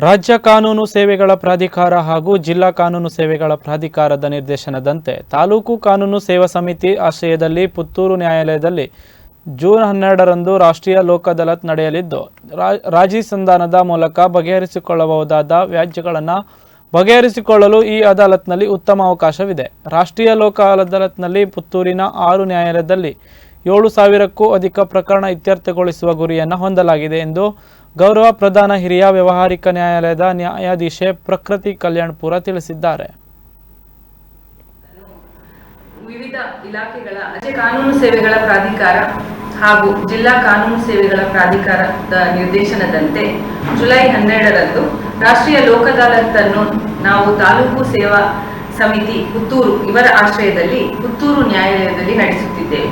ರಾಜ್ಯ ಕಾನೂನು ಸೇವೆಗಳ ಪ್ರಾಧಿಕಾರ ಹಾಗೂ ಜಿಲ್ಲಾ ಕಾನೂನು ಸೇವೆಗಳ ಪ್ರಾಧಿಕಾರದ ನಿರ್ದೇಶನದಂತೆ ತಾಲೂಕು ಕಾನೂನು ಸೇವಾ ಸಮಿತಿ ಆಶ್ರಯದಲ್ಲಿ ಪುತ್ತೂರು ನ್ಯಾಯಾಲಯದಲ್ಲಿ ಜೂನ್ ಹನ್ನೆರಡರಂದು ರಾಷ್ಟ್ರೀಯ ಲೋಕ ಅದಾಲತ್ ನಡೆಯಲಿದ್ದು ರಾಜಿ ಸಂಧಾನದ ಮೂಲಕ ಬಗೆಹರಿಸಿಕೊಳ್ಳಬಹುದಾದ ವ್ಯಾಜ್ಯಗಳನ್ನು ಬಗೆಹರಿಸಿಕೊಳ್ಳಲು ಈ ಅದಾಲತ್ನಲ್ಲಿ ಉತ್ತಮ ಅವಕಾಶವಿದೆ. ರಾಷ್ಟ್ರೀಯ ಲೋಕ ಅದಾಲತ್ನಲ್ಲಿ ಪುತ್ತೂರಿನ ಆರು ನ್ಯಾಯಾಲಯದಲ್ಲಿ ಏಳು ಸಾವಿರಕ್ಕೂ ಅಧಿಕ ಪ್ರಕರಣ ಇತ್ಯರ್ಥಗೊಳಿಸುವ ಗುರಿಯನ್ನು ಹೊಂದಲಾಗಿದೆ ಎಂದು ಗೌರವ ಪ್ರಧಾನ ಹಿರಿಯ ವ್ಯವಹಾರಿಕ ನ್ಯಾಯಾಲಯದ ನ್ಯಾಯಾಧೀಶೆ ಪ್ರಕೃತಿ ಕಲ್ಯಾಣ್ಪುರ ತಿಳಿಸಿದ್ದಾರೆ. ವಿವಿಧ ಇಲಾಖೆಗಳ ಅಜೆ ಕಾನೂನು ಸೇವೆಗಳ ಪ್ರಾಧಿಕಾರ ಹಾಗೂ ಜಿಲ್ಲಾ ಕಾನೂನು ಸೇವೆಗಳ ಪ್ರಾಧಿಕಾರದ ನಿರ್ದೇಶನದಂತೆ ಜುಲೈ ಹನ್ನೆರಡರಂದು ರಾಷ್ಟ್ರೀಯ ಲೋಕ ಅದಾಲತನ್ನು ನಾವು ತಾಲೂಕು ಸೇವಾ ಸಮಿತಿ ಪುತ್ತೂರು ಇವರ ಆಶ್ರಯದಲ್ಲಿ ಪುತ್ತೂರು ನ್ಯಾಯಾಲಯದಲ್ಲಿ ನಡೆಸುತ್ತಿದ್ದೇವೆ.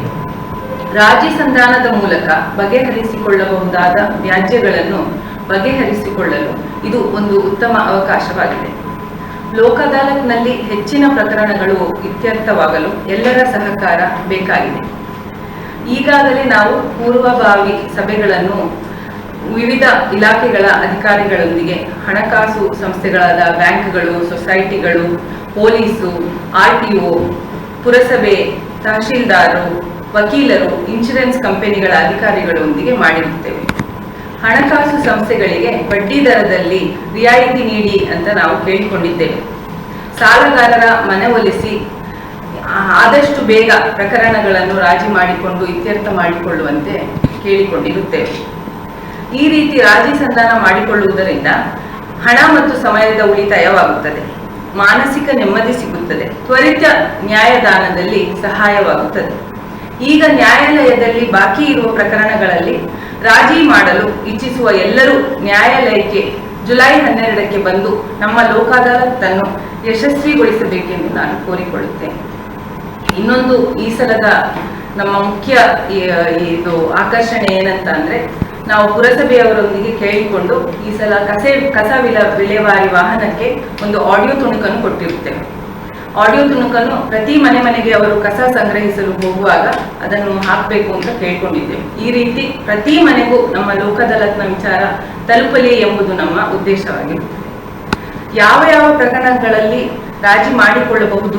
ರಾಜಿ ಸಂಧಾನದ ಮೂಲಕ ಬಗೆಹರಿಸಿಕೊಳ್ಳಬಹುದಾದ ವ್ಯಾಜ್ಯಗಳನ್ನು ಬಗೆಹರಿಸಿಕೊಳ್ಳಲು ಇದು ಒಂದು ಉತ್ತಮ ಅವಕಾಶವಾಗಿದೆ. ಲೋಕ ಅದಾಲತ್ನಲ್ಲಿ ಹೆಚ್ಚಿನ ಪ್ರಕರಣಗಳು ಇತ್ಯರ್ಥವಾಗಲು ಎಲ್ಲರ ಸಹಕಾರ ಬೇಕಾಗಿದೆ. ಈಗಾಗಲೇ ನಾವು ಪೂರ್ವಭಾವಿ ಸಭೆಗಳನ್ನು ವಿವಿಧ ಇಲಾಖೆಗಳ ಅಧಿಕಾರಿಗಳೊಂದಿಗೆ ಹಣಕಾಸು ಸಂಸ್ಥೆಗಳಾದ ಬ್ಯಾಂಕ್ಗಳು, ಸೊಸೈಟಿಗಳು, ಪೊಲೀಸು, ಆರ್ ಟಿ ಒ, ಪುರಸಭೆ ತಹಶೀಲ್ದಾರರು ವಕೀಲರು ಇನ್ಶೂರೆನ್ಸ್ ಕಂಪನಿಗಳ ಅಧಿಕಾರಿಗಳೊಂದಿಗೆ ಮಾಡಿರುತ್ತೇವೆ. ಹಣಕಾಸು ಸಂಸ್ಥೆಗಳಿಗೆ ಬಡ್ಡಿ ದರದಲ್ಲಿ ರಿಯಾಯಿತಿ ನೀಡಿ ಅಂತ ನಾವು ಕೇಳಿಕೊಂಡಿದ್ದೇವೆ. ಸಾಲಗಾರರ ಮನವೊಲಿಸಿ ಆದಷ್ಟು ಬೇಗ ಪ್ರಕರಣಗಳನ್ನು ರಾಜಿ ಮಾಡಿಕೊಂಡು ಇತ್ಯರ್ಥ ಮಾಡಿಕೊಳ್ಳುವಂತೆ ಕೇಳಿಕೊಂಡಿರುತ್ತೇವೆ. ಈ ರೀತಿ ರಾಜಿ ಸಂಧಾನ ಮಾಡಿಕೊಳ್ಳುವುದರಿಂದ ಹಣ ಮತ್ತು ಸಮಯದ ಉಳಿತಾಯವಾಗುತ್ತದೆ ಮಾನಸಿಕ ನೆಮ್ಮದಿ ಸಿಗುತ್ತದೆ. ತ್ವರಿತ ನ್ಯಾಯದಾನದಲ್ಲಿ ಸಹಾಯವಾಗುತ್ತದೆ. ಈಗ ನ್ಯಾಯಾಲಯದಲ್ಲಿ ಬಾಕಿ ಇರುವ ಪ್ರಕರಣಗಳಲ್ಲಿ ರಾಜಿ ಮಾಡಲು ಇಚ್ಛಿಸುವ ಎಲ್ಲರೂ ನ್ಯಾಯಾಲಯಕ್ಕೆ ಜುಲೈ ಹನ್ನೆರಡಕ್ಕೆ ಬಂದು ನಮ್ಮ ಲೋಕ ಅದಾಲತನ್ನು ಯಶಸ್ವಿಗೊಳಿಸಬೇಕೆಂದು ನಾನು ಕೋರಿಕೊಳ್ಳುತ್ತೇನೆ. ಇನ್ನೊಂದು ಈ ಸಲದ ನಮ್ಮ ಮುಖ್ಯ ಇದು ಆಕರ್ಷಣೆ ಏನಂತ ಅಂದ್ರೆ ನಾವು ಪುರಸಭೆಯವರೊಂದಿಗೆ ಕೇಳಿಕೊಂಡು ಈ ಸಲ ಕಸೆ, ಕಸ ವಿಲ, ವಿಲೇವಾರಿ ವಾಹನಕ್ಕೆ ಒಂದು ಆಡಿಯೋ ತುಣುಕನ್ನು ಕೊಟ್ಟಿರುತ್ತೇವೆ. ಆಡಿಯೋ ತುಣುಕನ್ನು ಪ್ರತಿ ಮನೆ ಮನೆಗೆ ಅವರು ಕಸ ಸಂಗ್ರಹಿಸಲು ಹೋಗುವಾಗ ಅದನ್ನು ಹಾಕಬೇಕು ಅಂತ ಕೇಳ್ಕೊಂಡಿದ್ದೇವೆ. ಈ ರೀತಿ ಪ್ರತಿ ಮನೆಗೂ ನಮ್ಮ ಲೋಕದಲತ್ನ ವಿಚಾರ ತಲುಪಲಿ ಎಂಬುದು ನಮ್ಮ ಉದ್ದೇಶವಾಗಿರುತ್ತದೆ. ಯಾವ ಯಾವ ಪ್ರಕರಣಗಳಲ್ಲಿ ರಾಜಿ ಮಾಡಿಕೊಳ್ಳಬಹುದು